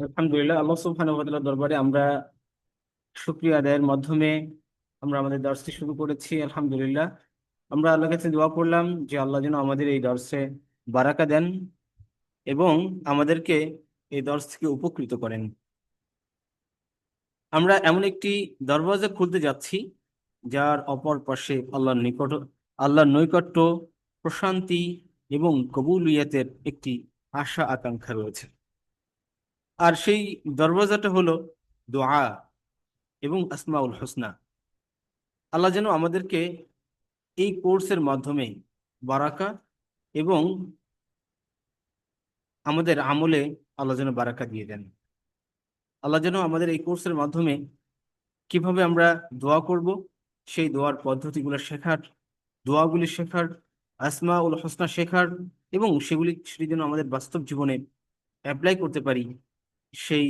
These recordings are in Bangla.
আলহামদুলিল্লাহ, আল্লাহ সুবহানাহু ওয়া দরবারে আমরা শুকরিয়া আদায়ের মাধ্যমে আমরা আমাদের দর্শটি শুরু করেছি, আলহামদুলিল্লাহ। আমরা আল্লাহর কাছে দোয়া করলাম যে আল্লাহ যেন আমাদের এই দর্শে বারাকা দেন এবং আমাদেরকে এই দর্শ থেকে উপকৃত করেন। আমরা এমন একটি দরওয়াজা খুলতে যাচ্ছি, যার অপর পাশে আল্লাহর নিকট, আল্লাহর নৈকট্য, প্রশান্তি এবং কবুলিয়াতের একটি আশা আকাঙ্ক্ষা রয়েছে। আর সেই দরওয়াজাটা হলো দোয়া এবং আসমাউল হোসনা। আল্লাহ যেন আমাদেরকে এই কোর্সের মাধ্যমে বারাকা এবং আমাদের আমলে আল্লাহ যেন বারাকা দিয়ে দেন। আল্লাহ যেন আমাদের এই কোর্সের মাধ্যমে কীভাবে আমরা দোয়া করব, সেই দোয়ার পদ্ধতিগুলো শেখার, দোয়াগুলি শেখার আসমা উল হোসনা শেখার এবং সেগুলি সেটি যেন আমাদের বাস্তব জীবনে অ্যাপ্লাই করতে পারি। সেই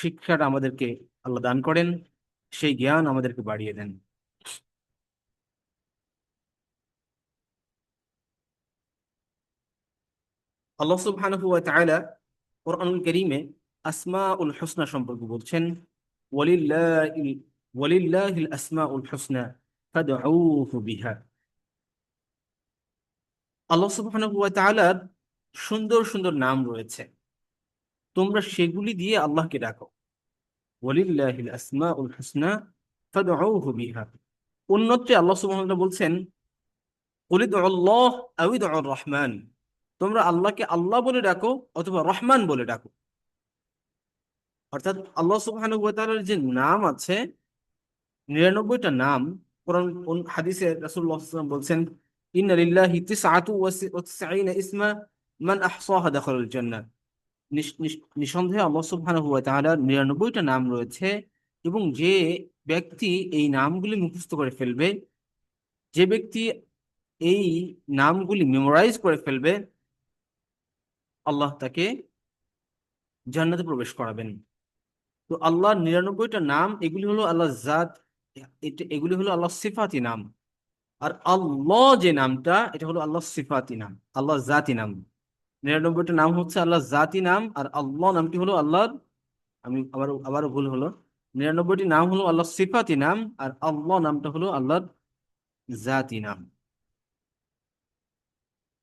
শিক্ষাটা আমাদেরকে আল্লাহ দান করেন, সেই জ্ঞান আমাদেরকে বাড়িয়ে দেন। আল্লাহ সুবহানাহু ওয়া তাআলা কোরআনুল কারীমে আসমাউল হুসনা সম্পর্কে বলছেন ওয়ালিল্লাহিল ওয়ালিল্লাহিল আসমাউল হুসনা ফাদউহু বিহা। আল্লাহ সুবহানাহু ওয়া তাআলার সুন্দর সুন্দর নাম রয়েছে। তোমরা সেগুলি দিয়ে আল্লাহকে ডাকো। ওয়ালিল্লাহিল আসমাউল হুসনা ফাদউহু বিহা। অন্যত্রে আল্লাহ সুবহানাহু ওয়া বলছেন, কুল আল্লাহ আও ইদউর রহমান। তোমরা আল্লাহকে আল্লাহ বলে ডাকো অথবা রহমান বলে ডাকো। অর্থাৎ আল্লাহ সুবহানাহু ওয়া তাআলার যে নাম আছে, নিরানব্বইটা নাম, কোরআন হাদিসে রাসূলুল্লাহ সাল্লাল্লাহু আলাইহি ওয়াসাল্লাম বলছেন, ইন্না লিল্লাহি তিসআতু ওয়া তিসঈনা ইসমা মান আহসাহা দাখালাল জান্নাহ। নিঃসন্দেহে আল্লাহ সুবহানাহু ওয়া তাআলার নিরানব্বইটা নাম রয়েছে এবং যে ব্যক্তি এই নামগুলি মুখস্থ করে ফেলবে, যে ব্যক্তি এই নামগুলি মেমোরাইজ করে ফেলবে, আল্লাহ তাকে জান্নাতে প্রবেশ করাবেন। তো আল্লাহর নিরানব্বইটা নাম, এগুলি হলো আল্লাহ জাত এগুলি হলো আল্লাহ সিফাতি নাম। আর আল্লাহ যে নামটা, এটা হলো আল্লাহ সিফাতি নাম আল্লাহ জাতি নাম। নিরানব্বইটা নাম হচ্ছে আল্লাহ জাতি নাম, আর আল্লাহ নামটি হলো আল্লাহর, আমি আবার, আবারও ভুল হলো, নিরানব্বইটি নাম হলো আল্লাহ সিফাতি নাম, আর আল্লাহ নামটা হলো আল্লাহর জাতি নাম।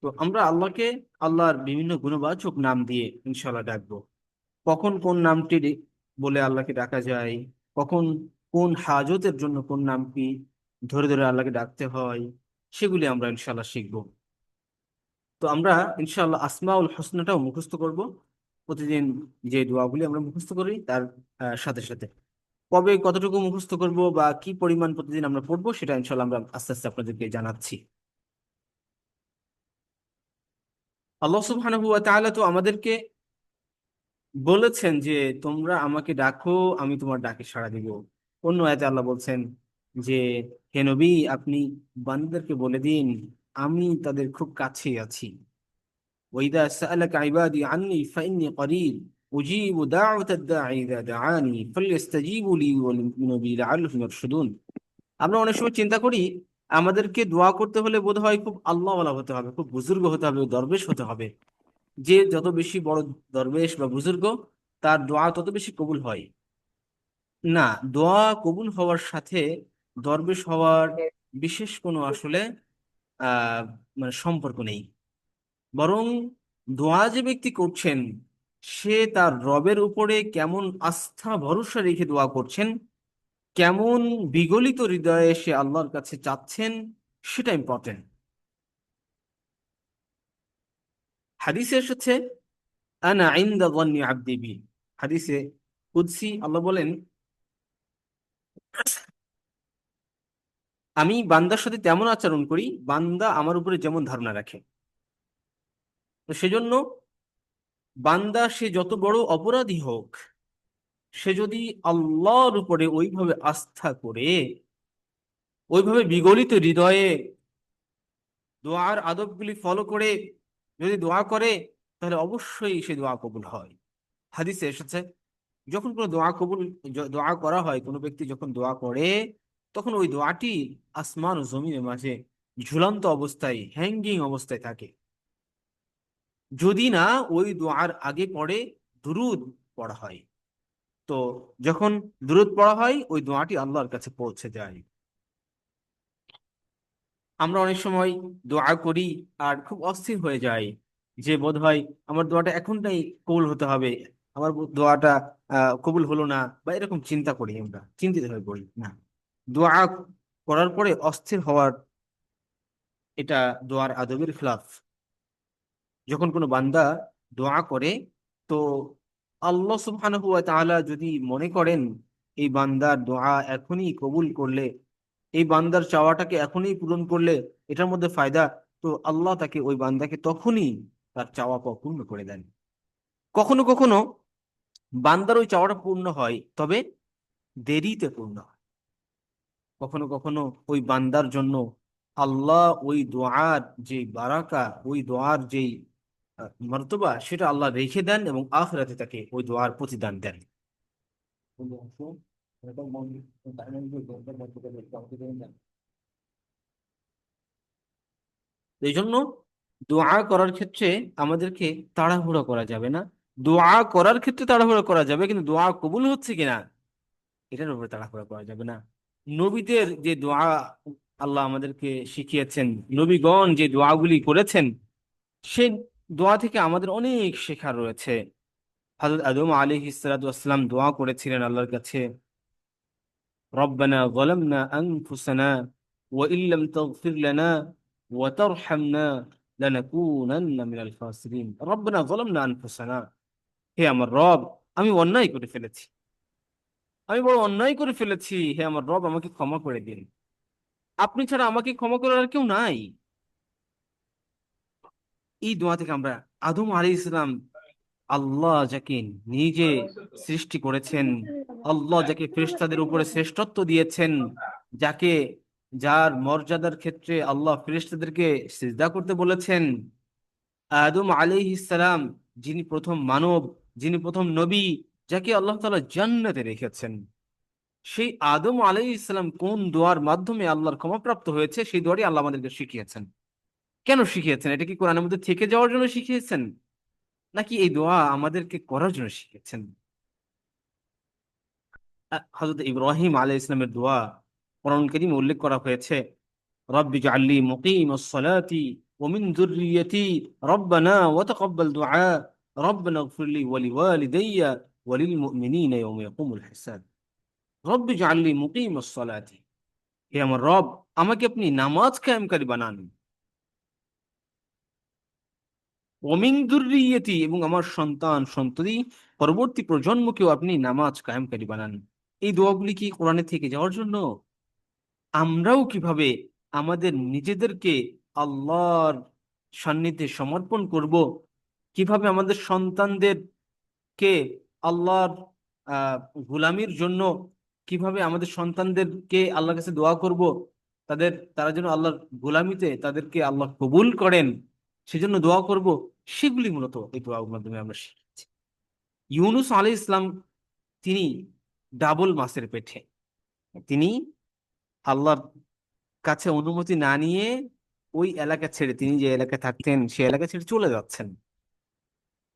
তো আমরা আল্লাহকে আল্লাহর বিভিন্ন গুণবাচক নাম দিয়ে ইনশাল্লাহ ডাকবো। কখন কোন নামটি বলে আল্লাহকে ডাকা যায়, কখন কোন হাজতের জন্য কোন নামটি ধরে ধরে আল্লাহকে ডাকতে হয়, সেগুলি আমরা ইনশাল্লাহ শিখব। তো আমরা ইনশাল্লাহ আসমাউল হোসনাটাও মুখস্থ করব। প্রতিদিন যে দোয়াগুলি আমরা মুখস্থ করি, তার সাথে সাথে। কবে কতটুকু মুখস্থ করব বা কি পরিমাণ প্রতিদিন আমরা পড়ব, সেটা ইনশাল্লাহ আমরা আস্তে আস্তে আপনাদেরকে জানাচ্ছি। আল্লাহ সুবহানাহু ওয়া তাআলা তো আমাদেরকে বলেছেন যে, তোমরা আমাকে ডাকো, আমি তোমার ডাকে সাড়া দিব। অন্য আয়াতে আল্লাহ বলছেন যে, হে নবী, আপনি বান্দাদেরকে বলে দিন আমি তাদের খুব কাছে আছি। ওয়াইদা সাআলাকা ইবাদি আন্নি ফাইন্নি করিব উজিবু দাওয়াতাদ দাঈ ইযা দাআনি ফালইস্তাজিবু লি ওয়াল বি লাআল্লাহুম ইয়ারশুদুন আমরা অনেক সময় চিন্তা করি, আমাদেরকে দোয়া করতে হলে বোধ হয় খুব আল্লাহওয়ালা হতে হবে, খুব বুজুর্গ হতে হবে, দরবেশ হতে হবে। যে যত বেশি বড় দরবেশ বা বুজুর্গ, তার দোয়া তত বেশি কবুল হয়। না, দোয়া কবুল হওয়ার সাথে দরবেশ হওয়ার বিশেষ কোনো আসলে মানে সম্পর্ক নেই। বরং দোয়া যে ব্যক্তি করছেন, সে তার রবের উপরে কেমন আস্থা, ভরসা রেখে দোয়া করছেন, কেমন বিগলিত হৃদয়ে সে আল্লাহর কাছে চাচ্ছেন, সেটা ইম্পর্টেন্ট হাদিসে এসেছে, আনা ইনদা যান্নি আবদি বি। হাদিসে কুদসি আল্লাহ বলেন আমি বান্দার সাথে তেমন আচরণ করি, বান্দা আমার উপরে যেমন ধারণা রাখে। তো সেজন্য বান্দা সে যত বড় অপরাধী হোক, সে যদি আল্লাহর উপরে ওইভাবে আস্থা করে, ওইভাবে বিগলিত হৃদয়ে দোয়ার আদবগুলি ফলো করে যদি দোয়া করে, তাহলে অবশ্যই সে দোয়া কবুল হয়। হাদিসে এসেছে, যখন কোনো দোয়া কবুল দোয়া করা হয়, কোনো ব্যক্তি যখন দোয়া করে তখন ওই দোয়াটি আসমান ও জমিনের মাঝে ঝুলন্ত অবস্থায় হ্যাঙ্গিং অবস্থায় থাকে। যদি না ওই দোয়ার আগে পড়ে, দুরুদ পড়া হয়। তো যখন দুরুদ পড়া হয়, ওই দোয়াটি আল্লাহর কাছে পৌঁছে যায়। আমরা অনেক সময় দোয়া করি আর খুব অস্থির হয়ে যাই যে বোধ হয় আমার দোয়াটা এখনটাই কবুল হতে হবে, আমার দোয়াটা কবুল হলো না বা এরকম চিন্তা করি আমরা, চিন্তিত হয়ে পড়ি, না। দোয়া করার পরে অস্থির হওয়ার এটা দোয়ার আদবের খিলাফ। যখন কোনো বান্দা দোয়া করে, তো আল্লাহ সুবহানাহু ওয়া যদি মনে করেন, এই বান্দার দোয়া এখনই কবুল করলে, এই বান্দার চাওয়াটাকে এখনই পূরণ করলে, এটার মধ্যে ফায়দা, তো আল্লাহ তাকে ওই বান্দাকে তখনই তার চাওয়া পূর্ণ করে দেন। কখনো কখনো বান্দার ওই চাওয়াটা পূর্ণ হয়, তবে দেরিতে পূর্ণ হয়। কখনো কখনো ওই বান্দার জন্য আল্লাহ ওই দোয়ার যে বারাকা, ওই দোয়ার যেই মর্তবা, সেটা আল্লাহ রেখে দেন এবং আখরাতে তাকে ওই দোয়ার প্রতিদান দেন। এই জন্য দোয়া করার ক্ষেত্রে আমাদেরকে তাড়াহুড়ো করা যাবে না। দোয়া করার ক্ষেত্রে তাড়াহুড়ো করা যাবে, কিন্তু দোয়া কবুল হচ্ছে কিনা, এটার উপরে তাড়াহুড়ো করা যাবে না। নবীদের যে দোয়া আল্লাহ আমাদেরকে শিখিয়েছেন, নবীগণ যে দোয়াগুলি করেছেন, সে দোয়া থেকে আমাদের অনেক শেখা রয়েছে। হজরত আদম আলী ইসরাতাম দোয়া করেছিলেন আল্লাহর কাছে আনফুসানা। হে আমার রব, আমি অন্যায় করে ফেলেছি। আমি বড় অন্যায় করে ফেলেছি। হে আমার রব, আমাকে ক্ষমা করে দিন। আপনি ছাড়া আমাকে ক্ষমা করার আর কেউ নাই। এই দোয়া থেকে আমরা আদম আলাইহিস সালাম আল্লাহ যাকে নিজে সৃষ্টি করেছেন, আল্লাহ যাকে ফেরেশতাদের উপরে শ্রেষ্ঠত্ব দিয়েছেন, যাকে, যার মর্যাদার ক্ষেত্রে আল্লাহ ফেরেশতাদেরকে সিজদা করতে বলেছেন, আদম আলী ইসলাম যিনি প্রথম মানব, যিনি প্রথম নবী যাকে আল্লাহ তাআলা জান্নাতে রেখেছেন? সেই আদম আলাইহিস সালাম কোন দোয়ার মাধ্যমে আল্লাহর ক্ষমাপ্রাপ্ত হয়েছে, সেই দোয়াটি আল্লাহ আমাদেরকে শিখিয়েছেন। কেন শিখিয়েছেন? এটা কি কোরআনের মধ্যে থেকে যাওয়ার জন্য শিখিয়েছেন? নাকি এই দোয়া আমাদেরকে করার জন্য শিখেছেন হজরত ইব্রাহিম আলাইহিস ইসলামের দোয়া কোরআন কারীমে উল্লেখ করা হয়েছে, রব্বি জাআলনি মুকিমাস সালাতি ওয়া মিন যুররিয়্যতি রব্বানা ওয়া তাকাব্বাল দুআ, রব্বানা ইগফির লি ওয়া আমার কায়েমকারী বানান। এবং আমার সন্তান, সন্ততি, পরবর্তী প্রজন্মকেও আপনি নামাজ কায়েমকারী বানান। এই দোয়াগুলি কি কোরআনে থেকে যাওয়ার জন্য? আমরাও কীভাবে আমাদের নিজেদেরকে আল্লাহর সান্নিধ্যে সমর্পণ করব? কীভাবে আমাদের সন্তানদেরকে আল্লাহর গোলামির জন্য কীভাবে আমাদের সন্তানদেরকে আল্লাহর কাছে দোয়া করব, তাদের, তারা যেন আল্লাহর গোলামিতে তাদেরকে আল্লাহ কবুল করেন, সেজন্য দোয়া করব, সেগুলি মূলত এই দোয়ার মাধ্যমে আমরা শিখেছি। ইউনুস আলী ইসলাম তিনি ডাবল মাসের পেটে। তিনি আল্লাহর কাছে অনুমতি না নিয়ে ওই এলাকা ছেড়ে, তিনি যে এলাকায় থাকতেন, সে এলাকা ছেড়ে চলে যাচ্ছেন।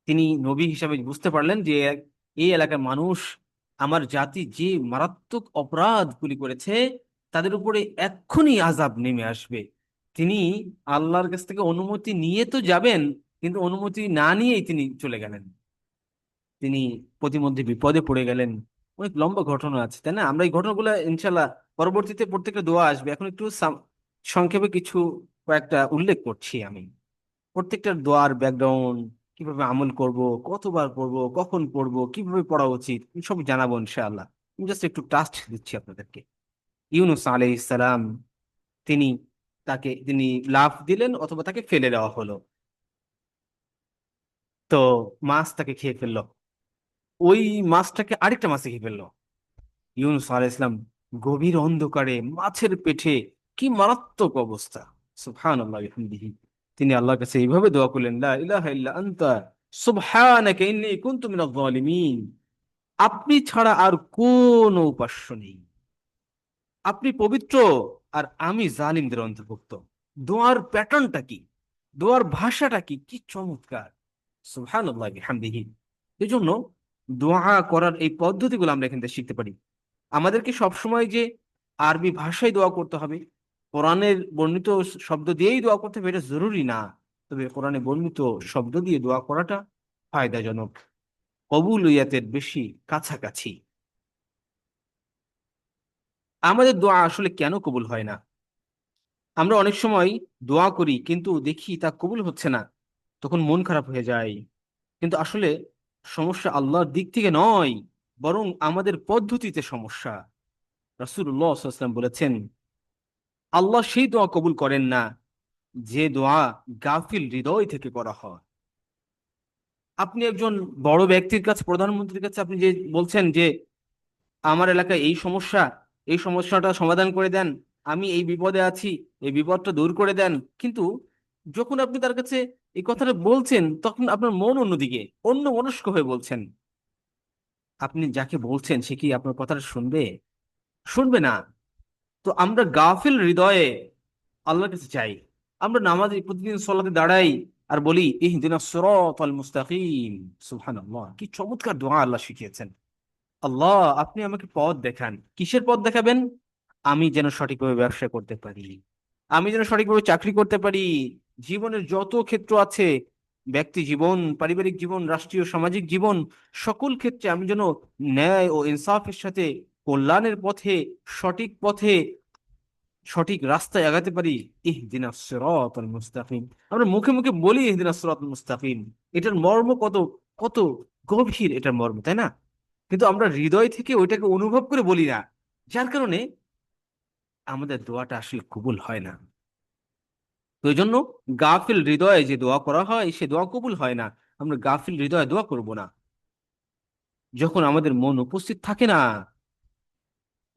তিনি নবী হিসাবে বুঝতে পারলেন যে এই এলাকার মানুষ আমার জাতি যে মারাত্মক অপরাধগুলি করেছে, তাদের উপরে এক্ষুনি আজাব নেমে আসবে। তিনি আল্লাহর কাছ থেকে অনুমতি নিয়ে তো যাবেন, কিন্তু অনুমতি না নিয়েই তিনি চলে গেলেন। তিনি প্রতিমধ্যে বিপদে পড়ে গেলেন। অনেক লম্বা ঘটনা আছে, তাই না? আমরা এই ঘটনাগুলো ইনশাল্লাহ পরবর্তীতে প্রত্যেকটা দোয়া আসবে। এখন একটু সংক্ষেপে কিছু কয়েকটা উল্লেখ করছি আমি। প্রত্যেকটার দোয়ার ব্যাকগ্রাউন্ড কীভাবে আমল করব, কতবার পড়ব, কখন পড়ব, কীভাবে পড়া উচিত সব জানাব ইনশাআল্লাহ। আমি জাস্ট একটু টাস্ট দিচ্ছি আপনাদেরকে। ইউনুস আলাইহিস সালাম, তিনি তাকে, তিনি লাফ দিলেন অথবা তাকে ফেলে দেওয়া হলো। তো মাছ তাকে খেয়ে ফেলল। ওই মাছটাকে আরেকটা মাছে খেয়ে ফেলল। ইউনুস আলাইহিস সালাম গভীর অন্ধকারে মাছের পেটে কি মারাত্মক অবস্থা। সুবহানাল্লাহ, বিহামদিহি। তিনি আল্লাহর কাছে এইভাবে দোয়া করলেন আপনি ছাড়া আর কোন উপাস্য নেই। আপনি পবিত্র আর আমি জালিমদের অন্তর্ভুক্ত। দোয়ার প্যাটার্নটা কি? দোয়ার ভাষাটা কি? কি চমৎকার। সুবহানাল্লাহ বিহামদিহি। এজন্য দোয়া করার এই পদ্ধতিগুলো আমরা এখান থেকে শিখতে পারি। আমাদেরকে সবসময় যে আরবি ভাষায় দোয়া করতে হবে কোরআনের বর্ণিত শব্দ দিয়েই দোয়া করতে হবে, এটা জরুরি না। তবে কোরআনে বর্ণিত শব্দ দিয়ে দোয়া করাটা ফায়দাজনক। কবুল ইয়াতের বেশি কাছাকাছি। আমাদের দোয়া আসলে কেন কবুল হয় না? আমরা অনেক সময় দোয়া করি, কিন্তু দেখি তা কবুল হচ্ছে না। তখন মন খারাপ হয়ে যায়। কিন্তু আসলে সমস্যা আল্লাহর দিক থেকে নয়, বরং আমাদের পদ্ধতিতে সমস্যা। আলাইহি বলেছেন আল্লাহ সেই দোয়া কবুল করেন না যে দোয়া গাফিল হৃদয় থেকে করা হয়। আপনি একজন বড় ব্যক্তির কাছে, প্রধানমন্ত্রীর কাছে আপনি যে বলছেন যে, আমার এলাকায় এই সমস্যা, এই সমস্যাটা সমাধান করে দেন, আমি এই বিপদে আছি, এই বিপদটা দূর করে দেন। কিন্তু যখন আপনি তার কাছে এই কথাটা বলছেন, তখন আপনার মন অন্যদিকে, অন্য মনস্ক হয়ে বলছেন। আপনি যাকে বলছেন সে কি আপনার কথাটা শুনবে? শুনবে না। তো আমরা গাফিল হৃদয়ে আল্লাহর কাছে চাই। আমরা নামাজে প্রতিদিন সলাতে দাঁড়াই আর বলি মুস্তাকিম। কি চমৎকার দোয়া আল্লাহ শিখিয়েছেন। আল্লাহ, আপনি আমাকে পথ দেখান। কিসের পথ দেখাবেন? আমি যেন সঠিকভাবে ব্যবসা করতে পারি। আমি যেন সঠিকভাবে চাকরি করতে পারি। জীবনের যত ক্ষেত্র আছে, ব্যক্তি জীবন, পারিবারিক জীবন, রাষ্ট্রীয়, সামাজিক জীবন, সকল ক্ষেত্রে আমি যেন ন্যায় ও ইনসাফের সাথে কল্যাণের পথে, সঠিক পথে, সঠিক রাস্তায় আগাতে পারি? ইহদিনা সিরাতাল মুস্তাকিম। আমরা মুখে মুখে বলি ইহদিনা সিরাতাল মুস্তাকিম। এটার মর্ম কত? কত গভীর এটার মর্ম, তাই না? কিন্তু আমরা হৃদয় থেকে ওইটাকে অনুভব করে বলি না। যার কারণে আমাদের দোয়াটা আসলে কবুল হয় না। তো জন্য গাফিল হৃদয়ে যে দোয়া করা হয়, সে দোয়া কবুল হয় না। আমরা গাফিল হৃদয়ে দোয়া করব না। যখন আমাদের মন উপস্থিত থাকে না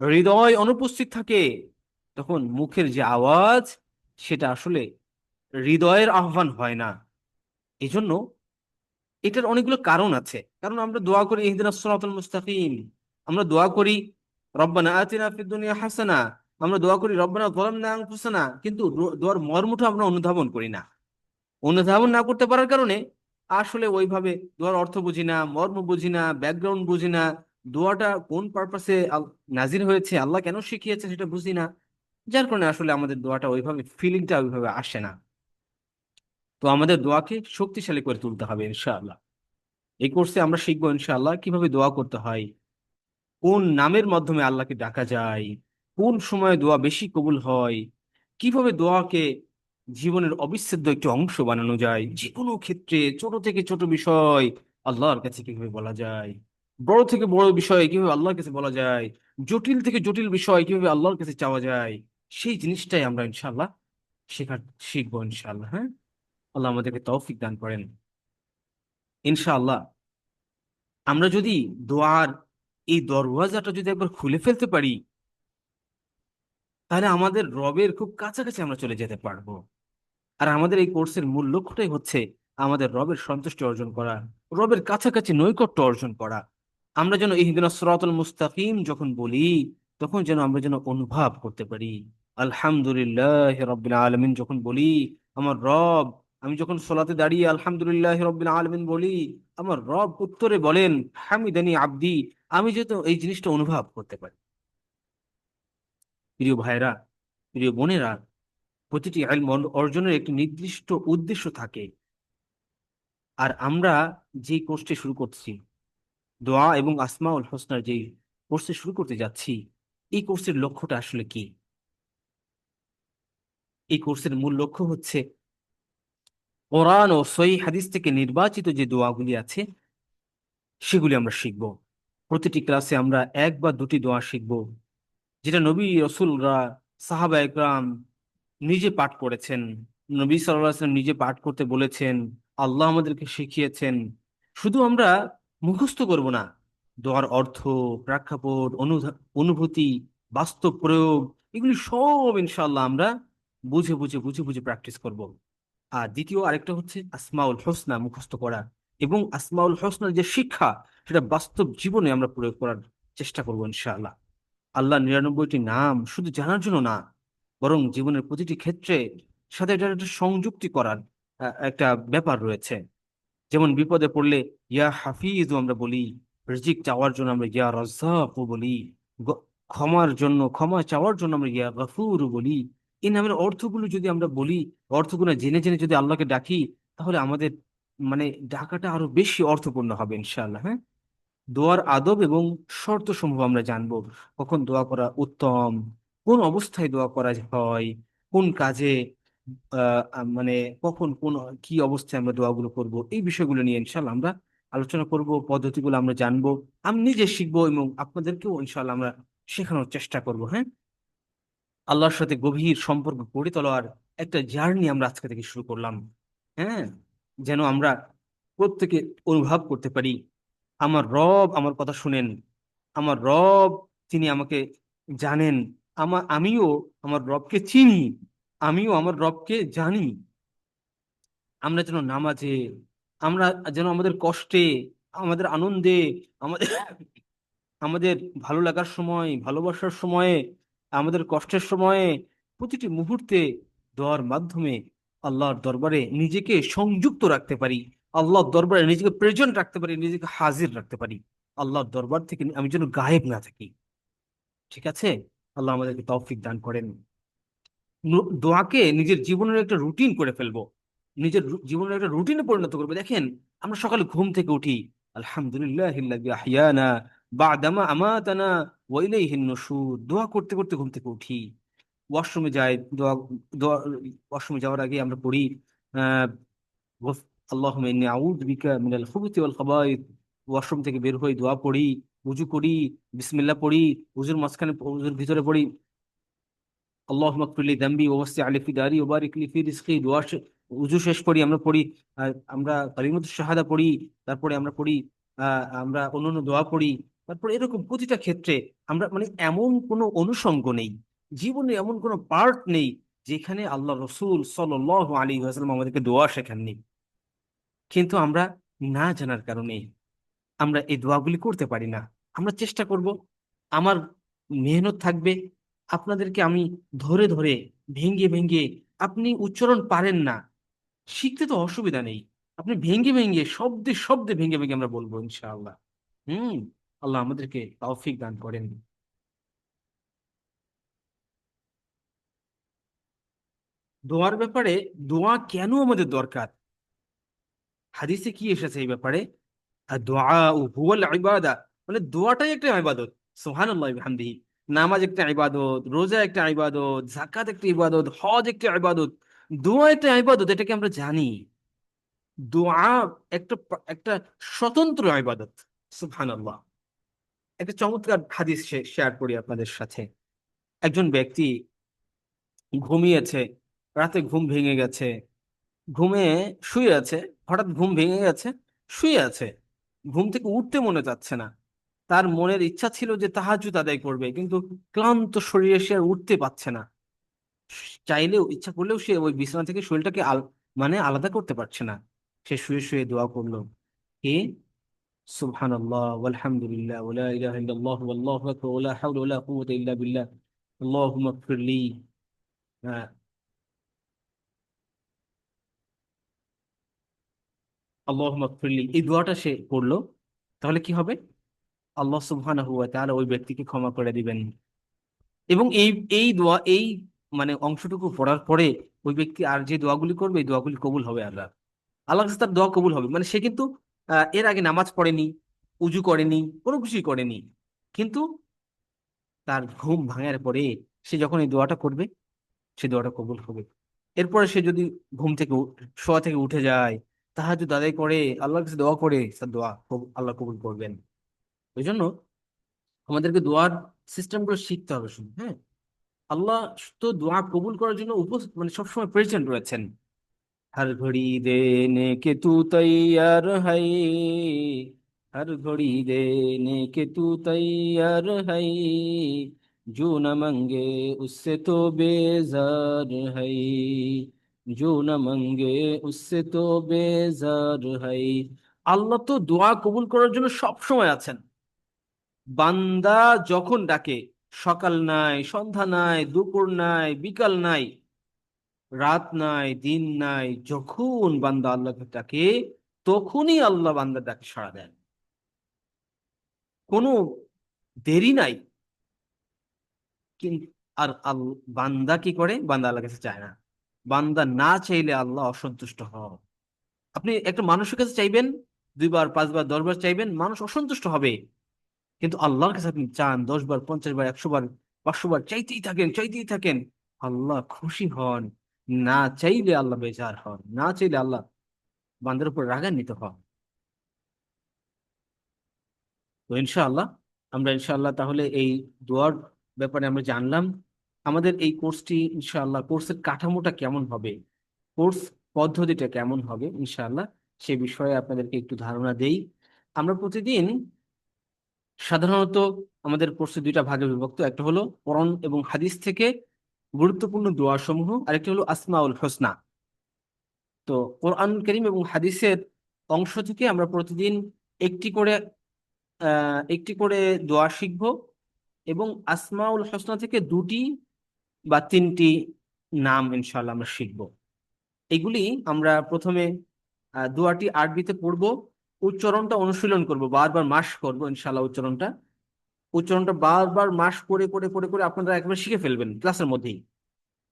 হৃদয় অনুপস্থিত থাকে, তখন মুখের যে আওয়াজ, সেটা আসলে হৃদয়ের আহ্বান হয় না। এজন্য এটার অনেকগুলো কারণ আছে। কারণ আমরা দোয়া করি ইহদিনাস সিরাতাল মুস্তাকিম। আমরা দোয়া করি, রব্বানা আতিনা ফিদ দুনিয়া হাসানা। আমরা দোয়া করি, রব্বানা যালামনা আনফুসানা। কিন্তু দো- দোয়ার মর্মটা আমরা অনুধাবন করি না। অনুধাবন না করতে পারার কারণে আসলে ওইভাবে দোয়ার অর্থ বুঝি না, মর্ম বুঝি না, ব্যাকগ্রাউন্ড বুঝি না দোয়াটা কোন পারপাসে নাজির হয়েছে, আল্লাহ কেন শিখিয়েছে সেটা বুঝি না। যার কারণে আসলে আমাদের দোয়াটা ওইভাবে ফিলিংটা ওইভাবে আসে না। তো আমাদের দোয়াকে শক্তিশালী করে তুলতে হবে ইনশাআল্লাহ। এই কোর্সে আমরা শিখব ইনশাআল্লাহ কীভাবে দোয়া করতে হয়, কোন নামের মাধ্যমে আল্লাহকে ডাকা যায়, কোন সময় দোয়া বেশি কবুল হয়, কীভাবে দোয়াকে জীবনের অবিচ্ছেদ্য একটি অংশ বানানো যায় যে কোনো ক্ষেত্রে, ছোট থেকে ছোট বিষয় আল্লাহর কাছে কীভাবে বলা যায়। বড় থেকে বড় বিষয় কীভাবে আল্লাহর কাছে বলা যায়, জটিল থেকে জটিল বিষয় কীভাবে আল্লাহর কাছে চাওয়া যায়, সেই জিনিসটাই আমরা ইনশাআল্লাহ শেখার শিখব ইনশাআল্লাহ হ্যাঁ? আল্লাহ আমাদেরকে তৌফিক দান করেন। ইনশাআল্লাহ আমরা যদি দোয়ার এই দরওয়াজাটা যদি একবার খুলে ফেলতে পারি, তাহলে আমাদের রবের খুব কাছাকাছি আমরা চলে যেতে পারব। আর আমাদের এই কোর্সের মূল লক্ষ্যটাই হচ্ছে আমাদের রবের সন্তুষ্টি অর্জন করা, রবের কাছাকাছি নৈকট্য অর্জন করা। আমরা যেন ইহদিনা সিরাতাল মুস্তাকিম যখন বলি, তখন যেন আমরা যেন অনুভব করতে পারি। আলহামদুলিল্লাহ রব্বিল আলামিন যখন বলি, আমার রব, আমি যখন সোলাতে দাঁড়িয়ে আলহামদুলিল্লাহ রব্বিল আলামিন বলি, আমার রব উত্তরে বলেন, হামিদানি আব্দি, আমি যেন এই জিনিসটা অনুভব করতে পারি। প্রিয় ভাইরা প্রিয় বোনেরা, প্রতিটি ইলম অর্জনের একটি নির্দিষ্ট উদ্দেশ্য থাকে। আর আমরা যে কোর্সটি শুরু করছি দোয়া এবং আসমাউল হোসনার যে কোর্সটি শুরু করতে যাচ্ছি, এই কোর্সের লক্ষ্যটা আসলে কি? এই কোর্সের মূল লক্ষ্য হচ্ছে কোরআন ও সহি হাদিস থেকে নির্বাচিত যে দোয়াগুলি আছে, সেগুলি আমরা শিখব। প্রতিটি ক্লাসে আমরা এক বা দুটি দোয়া শিখব, যেটা নবী রসুলরা, সাহাবা একরাম নিজে পাঠ করেছেন। নবী ওয়াসাল্লাম নিজে পাঠ করতে বলেছেন, আল্লাহ আমাদেরকে শিখিয়েছেন। শুধু আমরা মুখস্থ করব না। দোয়ার অর্থ, প্রেক্ষাপট অনুভূতি, বাস্তব প্রয়োগ, এগুলি সব ইনশাল্লাহ আমরা বুঝে বুঝে বুঝে বুঝে প্র্যাকটিস করব। আর দ্বিতীয় আরেকটা হচ্ছে আসমাউল হোসনা মুখস্থ করা এবং আসমাউল হোসনার যে শিক্ষা, সেটা বাস্তব জীবনে আমরা প্রয়োগ করার চেষ্টা করব ইনশাআল্লাহ। আল্লাহ নিরানব্বইটি নাম শুধু জানার জন্য না, বরং জীবনের প্রতিটি ক্ষেত্রে সাথে এটার একটা সংযুক্তি করার একটা ব্যাপার রয়েছে। যেমন বিপদে পড়লে, ইয়া হাফিজ, আমরা বলি। রিজিক চাওয়ার জন্য আমরা, ইয়া রাজ্জাক বলি। ক্ষমার জন্য, ক্ষমা চাওয়ার জন্য আমরা, ইয়া গফুর বলি। এই নামের অর্থগুলো যদি আমরা বলি, অর্থগুলো জেনে জেনে যদি আল্লাহকে ডাকি, তাহলে আমাদের মানে ডাকাটা আরও বেশি অর্থপূর্ণ হবে, ইনশাআল্লাহ হ্যাঁ? দোয়ার আদব এবং শর্ত সমূহ আমরা জানব। কখন দোয়া করা উত্তম? কোন অবস্থায় দোয়া করা হয়? কোন কাজে মানে কখন কোন, কি অবস্থায় আমরা দোয়াগুলো করব, এই বিষয়গুলো নিয়ে ইনশাল্লাহ আমরা আলোচনা করব, পদ্ধতিগুলো আমরা জানব, আমি নিজে শিখব এবং আপনাদেরকেও ইনশাল্লাহ আমরা শেখানোর চেষ্টা করব হ্যাঁ? আল্লাহর সাথে গভীর সম্পর্ক গড়ে তোলার একটা জার্নি আমরা আজকে থেকে শুরু করলাম হ্যাঁ? যেন আমরা প্রত্যেকে অনুভব করতে পারি, আমার রব আমার কথা শুনেন, আমার রব তিনি আমাকে জানেন আমার আমিও আমার রবকে চিনি আমিও আমার রবকে জানি। আমরা যেন নামাজে, আমরা যেন আমাদের কষ্টে, আমাদের আনন্দে, আমাদের আমাদের ভালো লাগার সময়, ভালোবাসার সময়ে, আমাদের কষ্টের সময়ে প্রতিটি মুহূর্তে দোয়ার মাধ্যমে আল্লাহর দরবারে নিজেকে সংযুক্ত রাখতে পারি। আল্লাহর দরবারে নিজেকে প্রেজেন্ট রাখতে পারি, নিজেকে হাজির রাখতে পারি। আল্লাহর দরবার থেকে আমি যেন গায়েব না থাকি। ঠিক আছে? আল্লাহ আমাদেরকে তৌফিক দান করেন। দোয়াকে নিজের জীবনের একটা রুটিন করে ফেলব। নিজের জীবনের একটা রুটিনে পরিণত করব। দেখেন, আমরা সকালে ঘুম থেকে উঠি, আলহামদুলিল্লাহ বাদামা আমাতানা নুশুর দোয়া করতে করতে ঘুম থেকে উঠি। ওয়াশরুমে যাই, দোয়া দোয়া, ওয়াশরুমে যাওয়ার আগে আমরা পড়ি, আহ আউযু বিকা মিনাল খুবুতি ওয়াল খাবাইথ ওয়াশরুম থেকে বের হই, দোয়া পড়ি উযু করি, বিসমিল্লাহ পড়ি উযুর মাঝখানে উযুর ভিতরে পড়ি। আল্লাহ মাকফিরলি দাম্বি ওয়াসি আলি ফি দারি ওবারিক লি ফি রিজকি। দোয়া উজু শেষ করি আমরা পড়ি আমরা কালিমাতুশ শাহাদা পড়ি, তারপরে আমরা পড়ি আমরা অন্যান্য দোয়া পড়ি, তারপরে এরকম প্রতিটা ক্ষেত্রে আমরা মানে এমন কোনো অনুষঙ্গ নেই, জীবনে এমন কোনো পার্ট নেই যেখানে আল্লাহ রসুল সাল্লাল্লাহু আলী ওয়াসাল্লাম আমাদেরকে দোয়া শেখাননি। কিন্তু আমরা না জানার কারণে আমরা এই দোয়াগুলি করতে পারি না। আমরা চেষ্টা করব, আমার মেহনত থাকবে আপনাদেরকে আমি ধরে ধরে ভেঙ্গে ভেঙ্গে, আপনি উচ্চারণ পারেন না। শিখতে তো অসুবিধা নেই। আপনি ভেঙ্গে ভেঙ্গে, শব্দে শব্দে ভেঙ্গে ভেঙ্গে আমরা বলব ইনশাআল্লাহ। হুম, আল্লাহ আমাদেরকে তৌফিক দান করেন। দোয়ার ব্যাপারে দোয়া কেন আমাদের দরকার? হাদিসে কি এসেছে এই ব্যাপারে? দোয়া হুয়াল ইবাদা মানে দোয়াটাই একটা ইবাদত। সুবহানাল্লাহ বিহামদিহি। নামাজ একটা ইবাদত, রোজা একটা ইবাদত, যাকাত একটা ইবাদত, হজ একটা ইবাদত, দোয়া একটা ইবাদত এটাকে আমরা জানি? দোয়া একটা একটা স্বতন্ত্র ইবাদত, সুবহানাল্লাহ। একটা চমৎকার হাদিস শেয়ার করি আপনাদের সাথে। একজন ব্যক্তি ঘুমিয়েছে, রাতে ঘুম ভেঙে গেছে, ঘুমে শুয়ে আছে, হঠাৎ ঘুম ভেঙে গেছে, শুয়ে আছে, ঘুম থেকে উঠতে মনে চাচ্ছে না। তার মনের ইচ্ছা ছিল যে তাহাজ্জুদ আদায় করবে, কিন্তু ক্লান্ত শরীরে সে আর উঠতে পারছে না। চাইলেও, ইচ্ছা করলেও সে ওই বিছানা থেকে শরীরটাকে মানে আলাদা করতে পারছে না। সে শুয়ে শুয়ে দোয়া করল। কে? ওয়ালা ইলাহা ইল্লাল্লাহ আকবার হাওলা কুওয়াতা ইল্লা বিল্লাহ। আল্লাহুম্মা ইগফিরলি এই দোয়াটা সে করল। তাহলে কি হবে? আল্লাহ সুবহানাহু ওয়া তাআলা ওই ব্যক্তিকে ক্ষমা করে দিবেন। এবং এই এই দোয়া, এই মানে অংশটুকু পড়ার পরে ওই ব্যক্তি আর যে দোয়াগুলি করবে, এই দোয়াগুলি কবুল হবে আল্লাহ আল্লাহ কাছে তার দোয়া কবুল হবে। মানে সে কিন্তু এর আগে নামাজ পড়েনি, উজু করেনি, কোনো কিছুই করেনি। কিন্তু তার ঘুম ভাঙার পরে সে যখন এই দোয়াটা করবে, সে দোয়াটা কবুল হবে। এরপরে সে যদি ঘুম থেকে শোয়া থেকে উঠে যায় তাহাজ্জুদ আদায় করে, আল্লাহর কাছে দোয়া করে, তার দোয়া আল্লাহ কবুল করবেন। ওই জন্য আমাদেরকে দোয়ার সিস্টেমগুলো শিখতে হবে শুধু হ্যাঁ আল্লাহ তো দোয়া কবুল করার জন্য উপ মানে সবসময় প্রেজেন্ট রয়েছেন हर घड़ी देने के तू तैयार है हर घड़ी देने के तू तैयार है जो न मांगे उससे तो बेजार है जो न मांगे उससे तो बेजार है আল্লাহ তো দোয়া কবুল করার জন্য সব সময় আছেন বান্দা যখন ডাকে, সকাল নাই, সন্ধ্যা নাই, দুপুর নাই, বিকাল নাই, রাত নাই, দিন নাই, যখন বান্দা আল্লাহকে ডাকে, তখনই আল্লাহ বান্দা ডাকে সাড়া দেন। কোনো দেরি নাই। কিন্তু আর বান্দা কি করে? বান্দা আল্লাহর কাছে চায় না। বান্দা না চাইলে আল্লাহ অসন্তুষ্ট হন। আপনি একটা মানুষের কাছে চাইবেন, দুইবার, পাঁচবার, দশবার চাইবেন, মানুষ অসন্তুষ্ট হবে। কিন্তু আল্লাহর কাছে আপনি চান দশ বার পঞ্চাশ বার একশো বার পাঁচশো বার চাইতেই থাকেন চাইতেই থাকেন, আল্লাহ খুশি হন। না চাইলে আল্লাহ বেজার হন, না চাইলে আল্লাহ বান্দার উপর রাগান্বিত হন। তো ইনশাআল্লাহ, আমরা ইনশাআল্লাহ তাহলে এই দোয়ার ব্যাপারে আমরা জানলাম, আমাদের এই কোর্সটি ইনশাআল্লাহ, কোর্সের কাঠামোটা কেমন হবে, কোর্স পদ্ধতিটা কেমন হবে ইনশাআল্লাহ, সে বিষয়ে আপনাদেরকে একটু ধারণা দেই। আমরা প্রতিদিন সাধারণত আমাদের কোর্সে দুইটা ভাগে বিভক্ত। একটা হলো কোরআন এবং হাদিস থেকে গুরুত্বপূর্ণ দোয়া সমূহ আরেকটি হলো আসমাউল হোসনা। তো কোরআন করিম এবং হাদিসের অংশ থেকে আমরা প্রতিদিন একটি করে একটি করে দোয়া শিখব এবং আসমাউল হোসনা থেকে দুটি বা তিনটি নাম ইনশাল্লাহ আমরা শিখব। এগুলি আমরা প্রথমে দোয়াটি আরবিতে পড়ব। উচ্চারণটা অনুশীলন করব, বারবার মাস করব ইনশাল্লাহ উচ্চারণটা। উচ্চারণটা বারবার মাস করে করে করে করে আপনারা একবার শিখে ফেলবেন ক্লাসের মধ্যেই।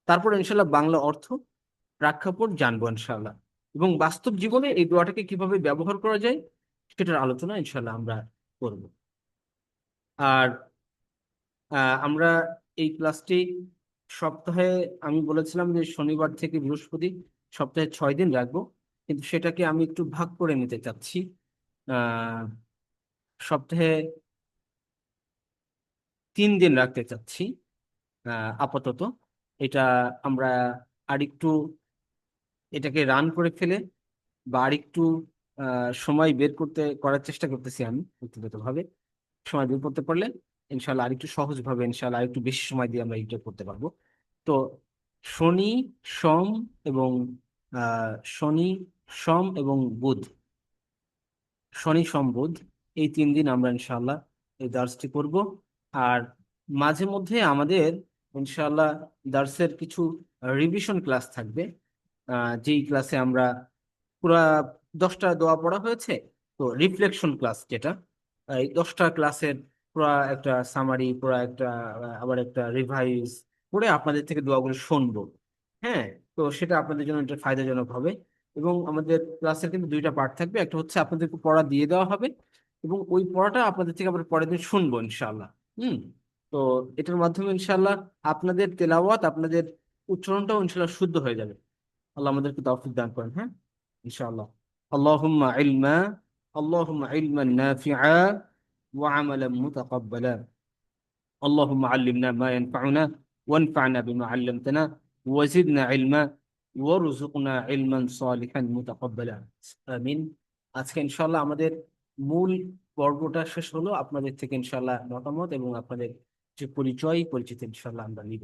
তারপর ইনশাআল্লাহ বাংলা অর্থ, প্রেক্ষাপট জানব ইনশাল্লাহ এবং বাস্তব জীবনে এই দোয়াটাকে কীভাবে ব্যবহার করা যায় সেটার আলোচনা ইনশাআল্লাহ আমরা করব। আর আমরা এই ক্লাসটি সপ্তাহে, আমি বলেছিলাম যে শনিবার থেকে বৃহস্পতি সপ্তাহে ছয় দিন রাখব, কিন্তু সেটাকে আমি একটু ভাগ করে নিতে চাচ্ছি। সপ্তাহে তিন দিন রাখতে চাচ্ছি আপাতত। এটা আমরা আরেকটু, এটাকে রান করে ফেলে বা আরেকটু সময় বের করতে, করার চেষ্টা করতেছি আমি ব্যক্তিগতভাবে। সময় বের করতে পারলে ইনশাল্লাহ আরেকটু সহজভাবে ইনশাল্লাহ আরেকটু বেশি সময় দিয়ে আমরা এটা করতে পারব। তো শনি, সোম এবং শনি, সোম এবং বুধ শনি সোম বুধ এই তিন দিন আমরা ইনশাল্লাহ এই দার্সটি করব। আর মাঝে মধ্যে আমাদের ইনশাল্লাহ দার্সের কিছু রিভিশন ক্লাস থাকবে। যেই ক্লাসে আমরা পুরা দশটা দোয়া পড়া হয়েছে, তো রিফ্লেকশন ক্লাস যেটা, এই দশটা ক্লাসের পুরা একটা সামারি পুরা একটা, আবার একটা রিভাইজ করে আপনাদের থেকে দোয়াগুলো শুনব। হ্যাঁ তো সেটা আপনাদের জন্য একটা ফায়দাজনক হবে। এবং আমাদের ক্লাসের কিন্তু দুইটা পার্ট থাকবে একটা হচ্ছে আপনাদেরকে পড়া দিয়ে দেওয়া হবে এবং ওই পড়াটা আপনাদের থেকে আবার পরের দিন শুনবো ইনশাআল্লাহ হুম তো এটার মাধ্যমে ইনশাআল্লাহ আপনাদের তেলাওয়াত আপনাদের উচ্চারণটাও ইনশাআল্লাহ শুদ্ধ হয়ে যাবে আল্লাহ আমাদেরকে তৌফিক দান করেন হ্যাঁ ইনশাআল্লাহ اللهم علما اللهم علما نافعا وعملا متقبلا اللهم علمنا ما ينفعنا وانفعنا بما علمتنا وزدنا علما ওয়ারুজুকনা ইলমান সালিহান মুতাকাব্বালা আমিন। আজকে ইনশাআল্লাহ আমাদের মূল পর্বটা শেষ হলো। আপনাদের থেকে ইনশাআল্লাহ মতামত এবং আপনাদের যে পরিচয়, পরিচিতি ইনশাআল্লাহ আমরা নিব।